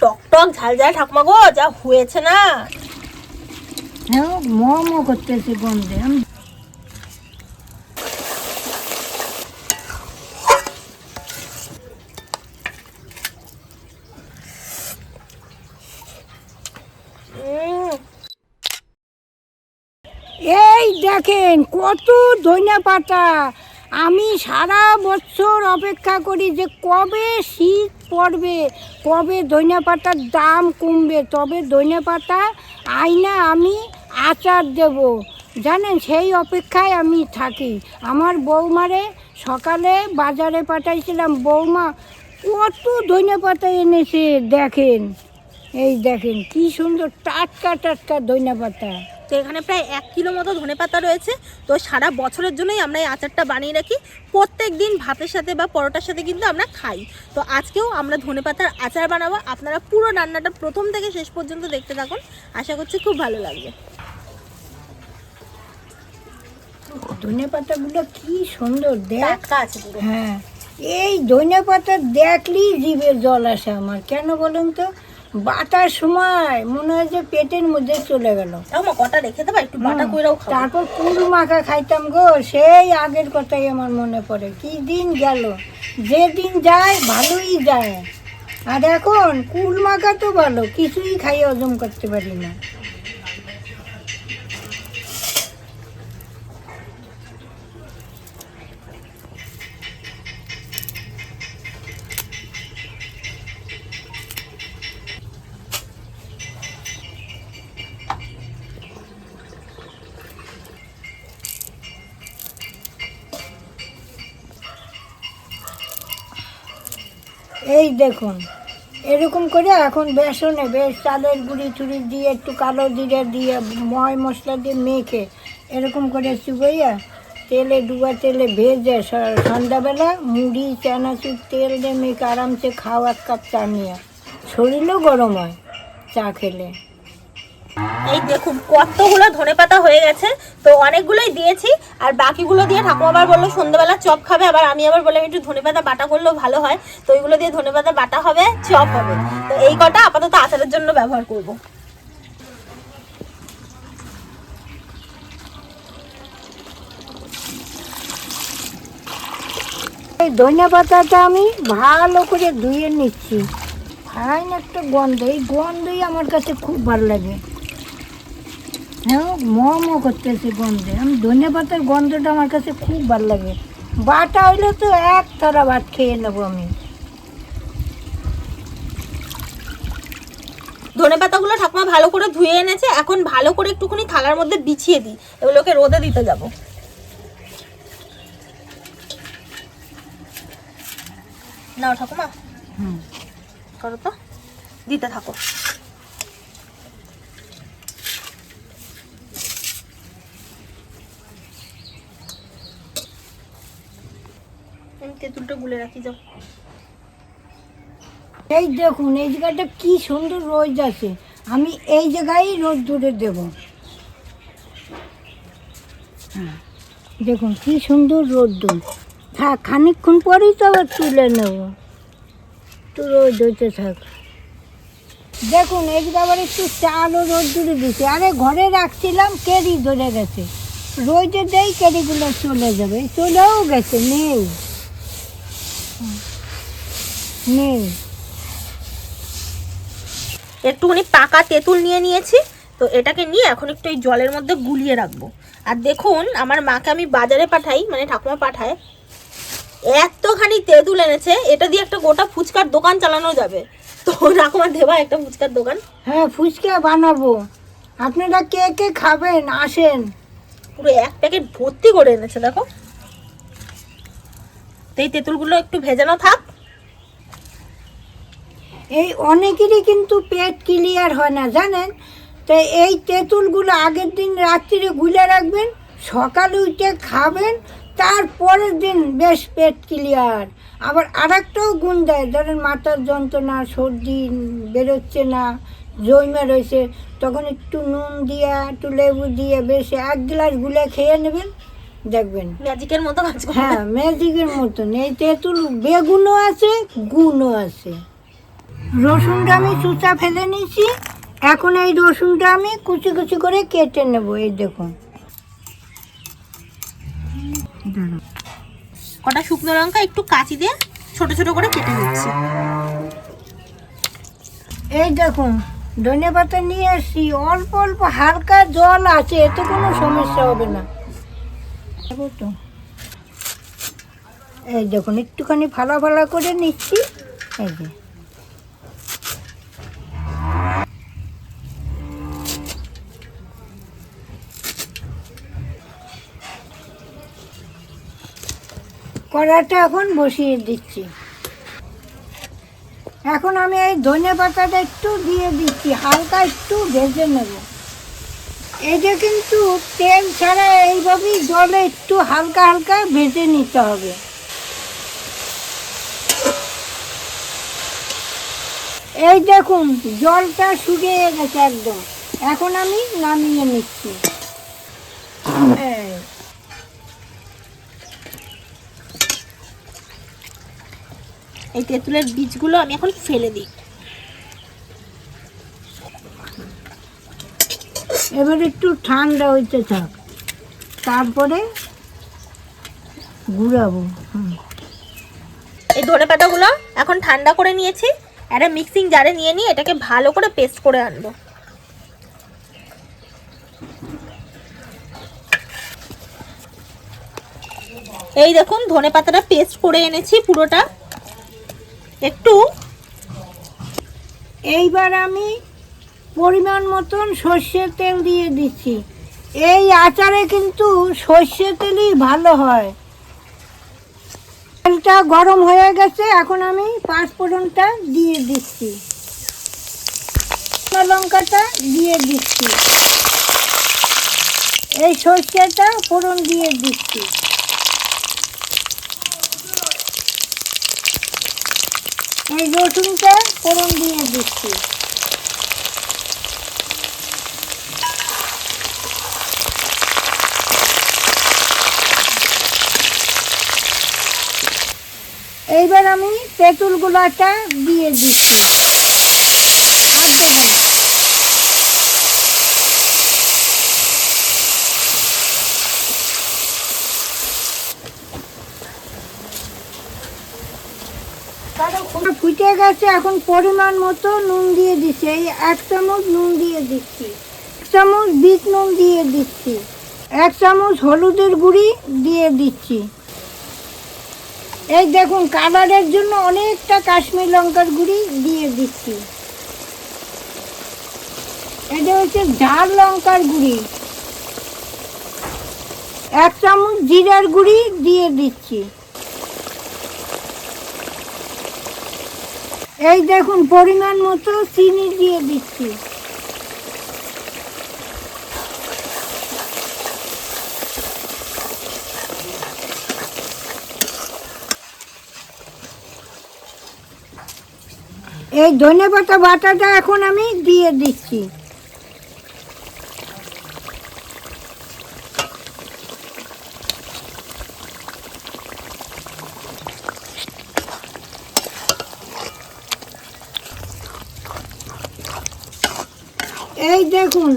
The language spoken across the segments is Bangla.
টক টক ঝাল ঝাল ঠাকুমা গো যা হয়েছে না। ম ম করতেছে গন্ধে এই দেখেন কত ধনিয়া পাতা। আমি সারা বছর অপেক্ষা করি যে কবে শীত পড়বে, কবে ধনিয়া পাতার দাম কমবে, তবে ধনিয়া পাতা আইনা আমি আচার দেব। জানেন, সেই অপেক্ষায় আমি থাকি। আমার বৌমারে সকালে বাজারে পাঠাইছিলাম, বৌমা কত ধনিয়া পাতা এনেছে দেখেন। এই দেখেন, কি সুন্দর টাটকা টাটকা ধনিয়া পাতা তো এখানে প্রায় এক কিলো মতো ধনে পাতা রয়েছে। তো সারা বছরের জন্যই আমরা এই আচারটা বানিয়ে রাখি। প্রত্যেক দিন ভাতের সাথে বা পরোটার সাথে কিন্তু আমরা খাই। তো আজকেও আমরা ধনে পাতার আচার বানাবো। আপনারা পুরো রান্নাটা প্রথম থেকে শেষ পর্যন্ত দেখতে থাকুন। আশা করছি খুব ভালো লাগবে। ধনে পাতাগুলো কি সুন্দর দেখ। হ্যাঁ। এই ধনে পাতা দেখলেই জিভে জল আসে আমার। কেন বলুন তো? বাটার সময় মনে হয় যে পেটের মধ্যে চলে গেল। কটা রেখে দেবা? একটু বাটা কইরাও তারপর কুল মাখা খাইতাম গো সেই আগের কথাই আমার মনে পড়ে। কি দিন গেল? যে দিন যায় ভালোই যায়। আর এখন কুল মাখা তো ভালো কিছুই খাই হজম করতে পারি না। এই দেখুন, এরকম করে এখন বেসনে বেশ চালের গুঁড়ি চুড়ি দিয়ে, একটু কালো জিরে দিয়ে, ময় মশলা দিয়ে মেখে এরকম করে চুবাইয়া তেলে ডুবা তেলে ভেজে সন্ধ্যাবেলা মুড়ি, চানাচুর, তেল দিয়ে মেখে আরামসে খাওয়ার কাপ চা নিয়ে। শরীরও গরম হয় চা খেলে। এই দেখুন, কতগুলো ধনে পাতা হয়ে গেছে। তো অনেকগুলোই দিয়েছি, আর বাকিগুলো দিয়ে ঠাকুমা আবার বলল, সন্ধ্যাবেলা চপ খাবে। আবার আমি আবার বললাম, একটু ধনে পাতা বাটা করলেও ভালো হয়। তো ওইগুলো দিয়ে ধনে পাতা বাটা হবে, চপ হবে। তো এই কটা আপাতত আচারের জন্য ব্যবহার করব। এই ধনে পাতাটা আমি ভালো করে ধুয়ে নিচ্ছি। ফাইন একটা গন্ধ, এই গন্ধই আমার কাছে খুব ভালো লাগে। ম ম করতেছে গন্ধে। আমি ধনে পাতার গন্ধটা আমার কাছে খুব ভালো লাগে। বাটা হইলে তো এক তারা ভাত খেয়ে নেব আমি। ধনে পাতাগুলো ঠাকুমা ভালো করে ধুয়ে এনেছে। এখন ভালো করে একটুখানি থালার মধ্যে বিছিয়ে দিই। এগুলোকে রোদে দিতে যাব। নাও ঠাকুমা। হুম। করো তো। দিতে থাকো। তেঁতুলটা গুলে রাখি, যাও। এই দেখুন, এই জায়গাটা কি সুন্দর রোদ আছে। আমি এই জায়গায় রোদ দূরে দেব। হ্যাঁ দেখুন, কি সুন্দর রোদ্দুর থাক, খানিকক্ষণ পরেই তো আবার তুলে নেব। একটু রোদ হইতে থাক। দেখুন এদিকে আবার একটু চালও রোদ দূরে দিচ্ছে আরে, ঘরে রাখছিলাম, কেরি ধরে গেছে। রোদে দেই, কেরিগুলো চলে যাবে। চলেও গেছে, নেই। নেই। একটুখানি পাকা তেঁতুল নিয়ে নিয়েছি তো এটাকে নিয়ে এখন একটু এই জলের মধ্যে গুলিয়ে রাখব। আর দেখুন আমার মাকে আমি বাজারে পাঠাই মানে ঠাকুমা পাঠায় এতখানি তেঁতুল এনেছে এটা দিয়ে একটা গোটা ফুচকার দোকান চালানো যাবে। তো ঠাকুমা দেবা একটা ফুচকার দোকান। হ্যাঁ ফুচকা বানাবো। আপনারা কে কে খাবেন? আসেন। পুরো এক প্যাকেট ভর্তি করে এনেছে দেখো। তো এই তেঁতুলগুলো একটু ভেজানো থাক। এই অনেকেরই কিন্তু পেট ক্লিয়ার হয় না, জানেন? তো এই তেঁতুলগুলো আগের দিন রাত্রিরে গুলে রাখবেন, সকালে উঠে খাবেন, তারপরের দিন বেশ পেট ক্লিয়ার। আবার আর একটাও গুণ দেয়, ধরেন মাথার যন্ত্রণা, সর্দি বেরোচ্ছে না জৈমা রয়েছে, তখন একটু নুন দিয়ে, একটু লেবু দিয়ে, বেশ এক গ্লাস গুলে খেয়ে নেবেন। দেখবেন। ম্যাজিকের মতো কাজ করে হ্যাঁ ম্যাজিকের মতন। এই তেঁতুল বেগুনও আছে গুণও আছে। রসুনটা আমি চুচা ফেলে নিয়েছি। এখন এই রসুনটা আমি কুচি কুচি করে কেটে নেব এই দেখুন। কটা শুকনো লঙ্কা একটু কাঁচি দিয়ে ছোট ছোট করে কেটে নিচ্ছি। এই দেখুন ধনে পাতা নিয়ে আসছি অল্প অল্প হালকা জল আছে এতে কোনো সমস্যা হবে না। তো। এই দেখুন একটুখানি ফালা ফালা করে নিচ্ছি, এই যে। কড়াটা এখন বসিয়ে দিচ্ছি। এখন আমি এই ধনে পাতাটা একটু দিয়ে দিচ্ছি, হালকা একটু ভেজে নেব। এটা কিন্তু তেল ছাড়া এইভাবেই জলে একটু হালকা হালকা ভেজে নিতে হবে। এই দেখুন, জলটা শুকিয়ে গেছে একদম। এখন আমি নামিয়ে নিচ্ছি। এই তেঁতুলের বীজগুলো আমি এখন ফেলে দিই। এবার একটু ঠান্ডা হইতে থাক। তারপরে ঘুরাবো এই ধনে পাতাগুলো এখন ঠান্ডা করে নিয়েছি একটা মিক্সিং জারে নিয়ে নিয়ে এটাকে ভালো করে পেস্ট করে আনব। এই দেখুন ধনে পাতাটা পেস্ট করে এনেছি পুরোটা। একটু। এইবার আমি পরিমাণ মতন সর্ষের তেল দিয়ে দিচ্ছি। এই আচারে কিন্তু সর্ষের তেলই ভালো হয়। তেলটা গরম হয়ে গেছে, এখন আমি পাঁচফোড়নটা দিয়ে দিচ্ছি। লঙ্কাটা দিয়ে দিচ্ছি। এই সর্ষেটা ফোড়ন দিয়ে দিচ্ছি। এই রসুনটা ফোড়ন দিয়ে দিচ্ছি। এইবার আমি তেঁতুল গুলাটা দিয়ে দিচ্ছি। আর দেবো। ফুটে গেছে, এখন পরিমাণ মতো নুন দিয়ে দিচ্ছি। এই এক চামচ নুন দিয়ে দিচ্ছি। এক চামচ বিট নুন দিয়ে দিচ্ছি। এক চামচ হলুদের গুঁড়ি দিয়ে দিচ্ছি। এই দেখুন কালারের জন্য অনেকটা কাশ্মীর লঙ্কার গুঁড়ি দিয়ে দিচ্ছি। এটা হচ্ছে ঝাল লঙ্কার গুঁড়ি। এক চামচ জিরার গুঁড়ি দিয়ে দিচ্ছি। এই দেখুন, পরিমাণ মতো চিনি দিয়ে দিচ্ছি। এই ধনে পাতা বাটাটা এখন আমি দিয়ে দিচ্ছি। এই দেখুন,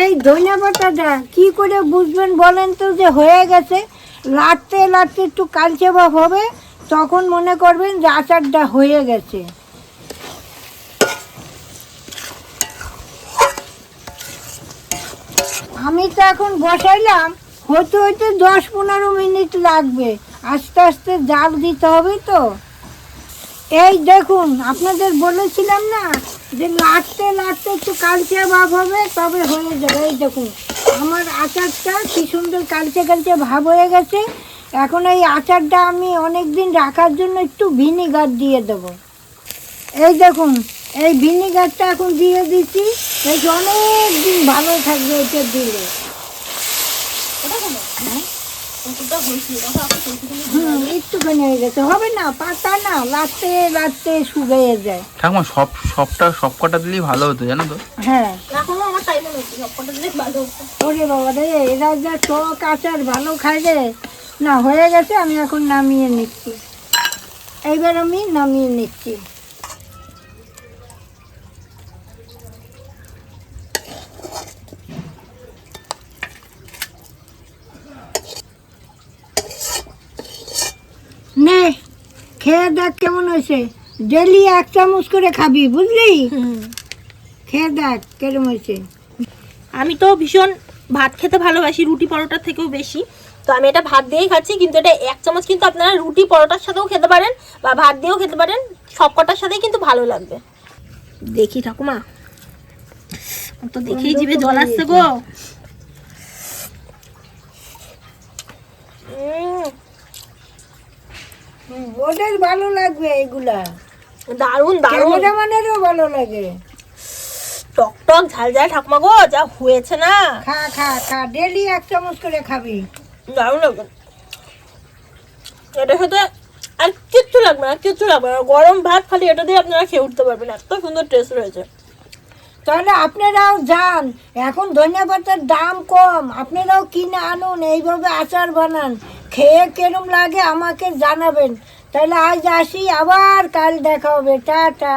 এই ধনে পাতাটা কি করে বুঝবেন বলেন তো যে হয়ে গেছে? লাটতে লাটতে একটু কালচে ভাব হবে, তখন মনে করবেন যে আচারটা হয়ে গেছে। আমি তো এখন বসাইলাম হতে হতে দশ পনেরো মিনিট লাগবে। আস্তে আস্তে জাল দিতে হবে তো। এই দেখুন, আপনাদের বলেছিলাম না যে লাটতে লাটতে একটু কালচে ভাব হবে, তবে হয়ে যাবে। এই দেখুন, আমার আচারটা কি সুন্দর কালচে কালচে ভাব হয়ে গেছে। এখন এই আচারটা আমি অনেক দিন রাখার জন্য একটু ভিনিগার দিয়ে দেবো। এই দেখুন, এই ভিনিগারটা এখন দিয়ে দিচ্ছি। বেশ অনেক দিন ভালো থাকবে এটা দিলে। হুম একটুখানি হয়ে গেছে। হবে না পাতা না লাটতে লাটতে শুকিয়ে যায়। ঠাকুমা সব সবটা সব কটা দিলেই ভালো হতো জানো তো? হ্যাঁ। এখনও আমার তাই মনে হচ্ছে সবকটা দিলে ভালো হতো। ওরে বাবা রে এরা যা টক আচার ভালো খায় রে না হয়ে গেছে আমি এখন নামিয়ে নিচ্ছি। এইবার আমি নামিয়ে নিচ্ছি। খেয়ে দেখ কেমন হয়েছে। ডেলি এক চামচ করে খাবি বুঝলি? খেয়ে দেখ কেরম হয়েছে। আমি তো ভীষণ ভাত খেতে ভালোবাসি রুটি পরোটার থেকেও বেশি। তো আমি এটা ভাত দিয়েই খাচ্ছি কিন্তু এটা এক চামচ কিন্তু আপনারা রুটি পরোটার সাথেও খেতে পারেন বা ভাত দিয়েও খেতে পারেন সব কটার সাথেই কিন্তু ভালো লাগবে। দেখি ঠাকুমা। তো দেখেই জিভে জল আসছে গো। ওদের ভালো লাগবে এগুলা। দারুণ দারুণ। ক্যামেরাম্যানেরও ভালো লাগে। টক টক ঝাল ঝাল ঠাকুমা গো যা হয়েছে না। খা খা খা ডেলি এক চামচ করে খাবি। দারুণ লাগবে। এটার সাথে আর কিচ্ছু লাগবে না কিচ্ছু লাগবে না। গরম ভাত খালি এটা দিয়ে আপনারা খেয়ে উঠতে পারবেন এত সুন্দর টেস্ট রয়েছে। তাহলে আপনারাও যান এখন ধনিয়া পাতার দাম কম আপনারাও কিনে আনুন এইভাবে আচার বানান। খেয়ে কেরম লাগে আমাকে জানাবেন। তাহলে আজ আসি আবার কাল দেখা হবে টাটা।